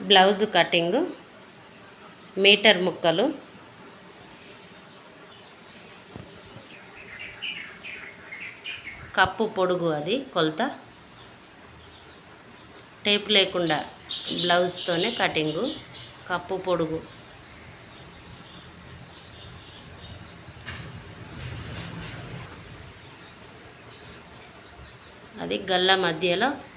Blouse cutting meter ముక్కలు. Cup పొడుగు అది కొలత. టేప్ లేకుండా బ్లౌజ్తోనే కటింగు కప్పు పొడుగు. అది గల్ల మధ్యలో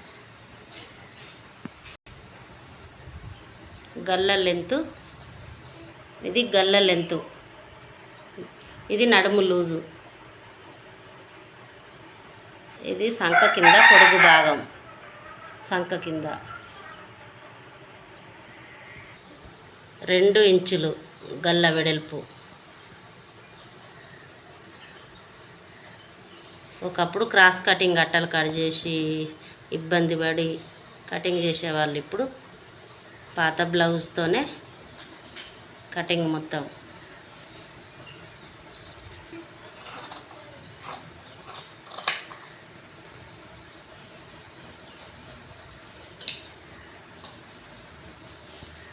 గల్ల లెంతు. ఇది గల్ల లెంతు. ఇది నడుము లూజు. ఇది సంక కింద పొడుగు భాగం. సంక కింద. రెండు ఇంచులు గల్ల వెడల్పు. ఒకప్పుడు క్రాస్ కటింగ్ అట్టలు కట్ చేసి ఇబ్బంది పడి కటింగ్ చేసేవాళ్ళు ఇప్పుడు పాత బ్లౌజ్తోనే కటింగ్ మొత్తం.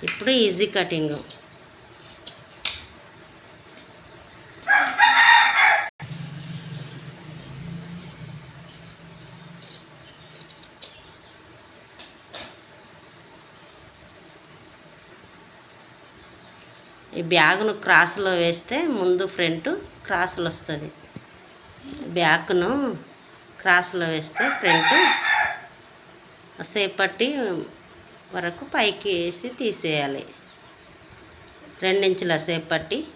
ఇప్పుడు ఈజీ కటింగ్. ఈ బ్యాగ్ను క్రాస్లో వేస్తే ముందు ఫ్రంట్ క్రాస్లు వస్తుంది. బ్యాగ్ను క్రాస్లో వేస్తే ఫ్రంట్ సేపట్టి వరకు పైకి వేసి తీసేయాలి. రెండించుల సేపట్టి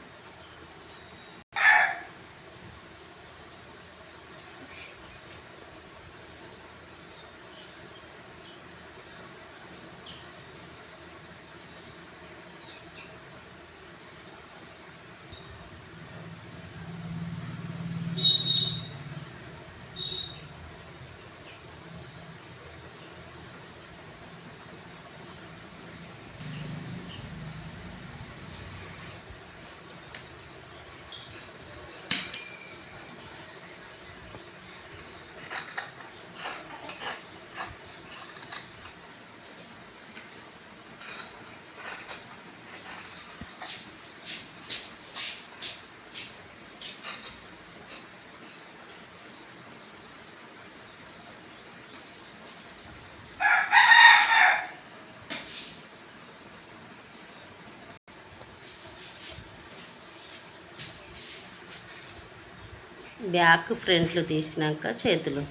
బ్యాక్ ఫ్రంట్లు తీసినాక చేతులు.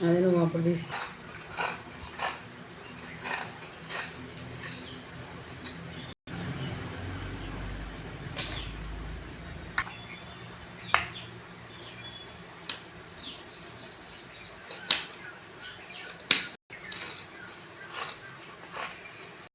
Adiós, no, por decir.